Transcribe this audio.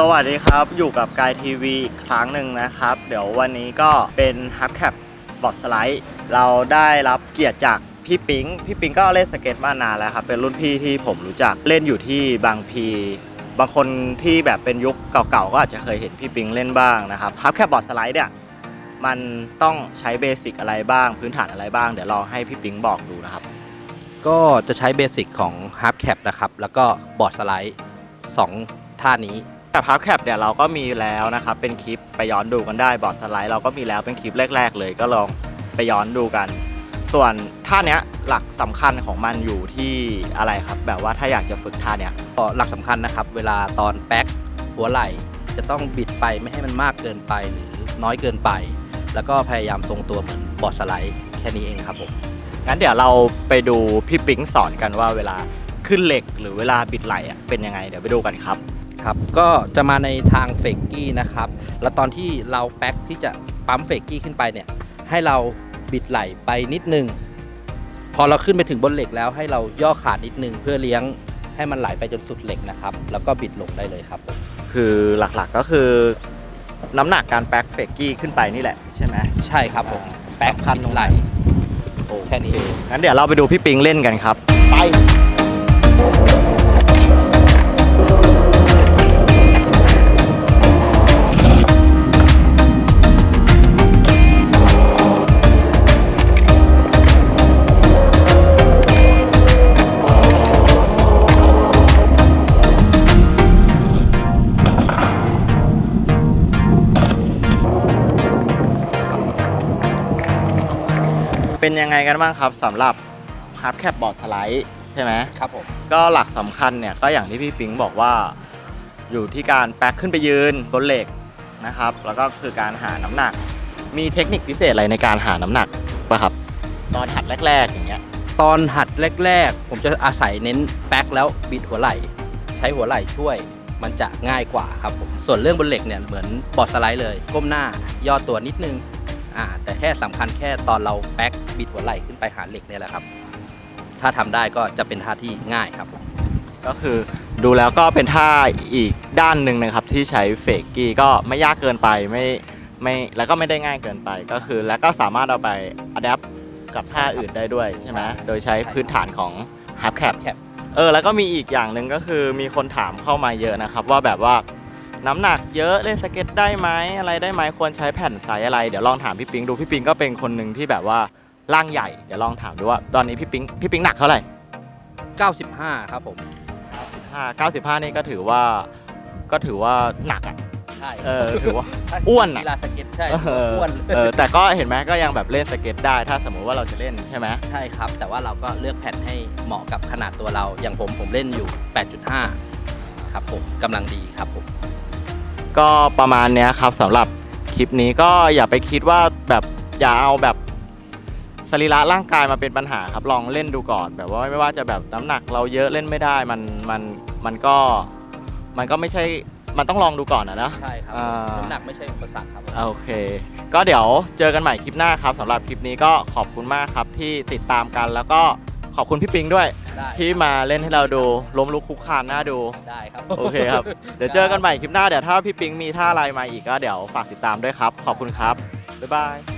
สวัสดีครับอยู่กับกายทีวีอีกครั้งหนึ่งนะครับ เดี๋ยววันนี้ก็เป็นฮับแคปบอร์ดสไลด์เราได้รับเกียรติจากพี่ปิงพี่ปิงก็เล่นสเก็ตมานานแล้วครับเป็นรุ่นพี่ที่ผมรู้จักเล่นอยู่ที่บางพีบางคนที่แบบเป็นยุคเก่าๆก็อาจจะเคยเห็นพี่ปิงเล่นบ้างนะครับฮับแคปบอร์ดสไลด์เนี่ยมันต้องใช้เบสิกอะไรบ้าง พื้นฐานอะไรบ้าง เดี๋ยวลอให้พี่ปิงบอกดูนะครับ ก็จะใช้เบสิกของ Half Cap นะครับ แล้วก็บอร์ดสไลด์ 2 ท่านี้ แต่พับแคปเนี่ยเราก็มีแล้วนะครับเป็นคลิปไปย้อนดูกันได้บอร์ดสไลด์เราก็มีแล้วเป็นคลิปแรก ๆ เลยก็ลองไปย้อนดูกัน ส่วนท่าเนี้ยหลักสำคัญของมันอยู่ที่อะไรครับ แบบว่าถ้าอยากจะฝึกท่าเนี้ยก็หลักสำคัญนะครับ เวลาตอนแบ็คหัวไหล่ จะต้องบิดไปไม่ให้มันมากเกินไปหรือน้อยเกินไป แล้วก็พยายามทรงตัวเหมือนบอร์ดสไลด์แค่นี้เองครับผม งั้นเดี๋ยวเราไปดูพี่ปิ๊งสอนกันว่าเวลาขึ้นเหล็กหรือเวลาบิดไหล่อะเป็นยังไงเดี๋ยวไปดูกันครับ ครับ ก็จะมาในทางเฟกกี้นะครับ แล้วตอนที่เราแบ็คที่จะปั๊มเฟกกี้ขึ้นไปเนี่ย ให้เราบิดไหล่ไปนิดนึง พอเราขึ้นไปถึงบนเหล็กแล้วให้เราย่อขานิดนึงเพื่อเลี้ยงให้มันไหลไปจนสุดเหล็กนะครับ แล้วก็บิดลงได้เลยครับผม คือหลักๆก็คือ น้ำหนักการแบ็คเฟกกี้ขึ้นไปนี่แหละใช่ไหมใช่ครับผมแบ็คสำคัญบิตรดงไหไหลนแค่นี้โอเงั้นเดี๋ยวเราไปดูพี่ปิงเล่นกันครับ ไป เป็นยังไงกันบ้างครับสำหรับฮับแคปบอร์ดสไลด์ใช่ไหม ครับผม ก็หลักสำคัญเนี่ยก็อย่างที่พี่ปิงบอกว่าอยู่ที่การแป๊กขึ้นไปยืนบนเหล็กนะครับ แล้วก็คือการหาน้ำหนัก มีเทคนิคพิเศษอะไรในการหาน้ำหนักป่ะครับ ตอนหัดแรก ๆ อย่างเงี้ยตอนหัดแรกๆ ผมจะอาศัยเน้นแบ็คแล้วบิดหัวไหล่ ใช้หัวไหล่ช่วย มันจะง่ายกว่าครับผม ส่วนเรื่องบนเหล็กเนี่ยเหมือนบอร์ดสไลด์เลย ก้มหน้าย่อตัวนิดนึง อ่าแต่แค่สำคัญแค่ตอนเราแบ็คบิดหัวไหล่ขึ้นไปหาเหล็กเนี่ยแหละครับ ถ้าทำได้ก็จะเป็นท่าที่ง่ายครับผมก็คือดูแล้วก็เป็นท่าอีกด้านหนึ่งนะครับที่ใช้เฟกกี้ก็ไม่ยากเกินไปไม่ไม่แล้วก็ไม่ได้ง่ายเกินไปก็คือ แล้วก็สามารถเอาไปอัดแอปกับท่าอื่นได้ด้วยใช่ไหมโดยใช้พื้นฐานของ h a b Cap แคปเออแล้วก็มีอีกอย่างหนึ่งก็คือมีคนถามเข้ามาเยอะนะครับว่าแบบว่า น้ำหนักเยอะเล่นสเก็ตได้ไหมอะไรได้ไหมควรใช้แผ่นไซส์อะไร เดี๋ยวลองถามพี่ปิงดูพี่ปิงก็เป็นคนหนึ่งที่แบบว่าร่างใหญ่เดี๋ยวลองถามดูว่าตอนนี้พี่ปิงพี่ปิงหนักเท่าไหร่95 ครับผม95 95 นี่ก็ถือว่าก็ถือว่าหนักอะใช่เออถือว่า ถ้าอ้วนอะ กีฬาสเก็ตใช่เอออ้วนเออแต่ก็เห็นไหมก็ยังแบบเล่นสเก็ตได้ ถ้าสมมุติว่าเราจะเล่นใช่ไหมใช่ครับ แต่ว่าเราก็เลือกแผ่นให้เหมาะกับขนาดตัวเรา อย่างผมผมเล่นอยู่ 8.5 ครับผมกำลังดีครับผม ก็ประมาณเนี้ยครับสำหรับคลิปนี้ก็อย่าไปคิดว่าแบบอย่าเอาแบบสรีระร่างกายมาเป็นปัญหาครับลองเล่นดูก่อน แบบว่าไม่ว่าจะแบบน้ำหนักเราเยอะเล่นไม่ได้มันมันมันก็มันก็ไม่ใช่มันต้องลองดูก่อนนะนะ ใช่ครับอ่า น้ำหนักไม่ใช่อุปสรรคครับ โอเค ก็เดี๋ยวเจอกันใหม่คลิปหน้าครับสำหรับคลิปนี้ก็ขอบคุณมากครับที่ติดตามกันแล้วก็ ขอบคุณพี่ปิงด้วย ได้ที่มาเล่นให้เราดูล้มลุกคุกคานน่าดู ได้ครับ โอเคครับ เดี๋ยวเจอกันใหม่คลิปหน้า เดี๋ยวถ้าพี่ปิงมีท่าอะไรมาอีกก็เดี๋ยวฝากติดตามด้วยครับ ขอบคุณครับ บ๊ายบาย